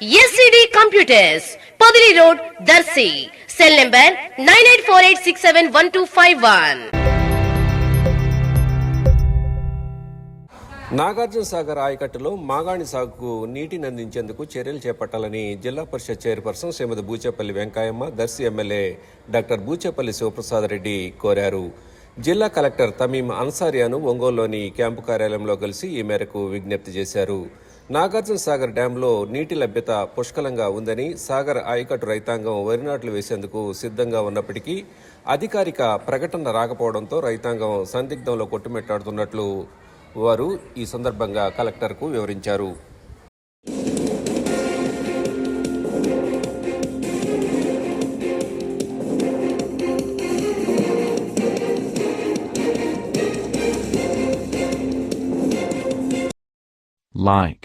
SCD computers Padili road Darsi cell number nine eight four eight six seven one two five one Nagarjuna Sagar ఆయకట్టులో మాగాణి సాగుకు నీటిని అందించేందుకు చర్యలు చేపట్టాలని జిల్లా parishad chairperson Srimati Buchepalli Venkayamma Darsi MLA doctor Buchepalli Sivaprasad Reddy కోరారు. జిల్లా collector తమీం అన్సారియాను ఒంగోలులోని క్యాంపు కార్యాలయంలో కలిసి ఈ మేరకు విజ్ఞప్తి చేశారు. నాగార్జున సాగర్ డ్యాంలో నీటి లభ్యత పుష్కలంగా ఉందని సాగర్ ఆయకట్టు రైతాంగం వరి నాట్లు వేసేందుకు సిద్ధంగా ఉన్నప్పటికీ అధికారిక ప్రకటన రాకపోవడంతో రైతాంగం సందిగ్ధంలో కొట్టుమిట్టాడుతున్నట్లు వారు ఈ సందర్భంగా కలెక్టర్కు వివరించారు. Like,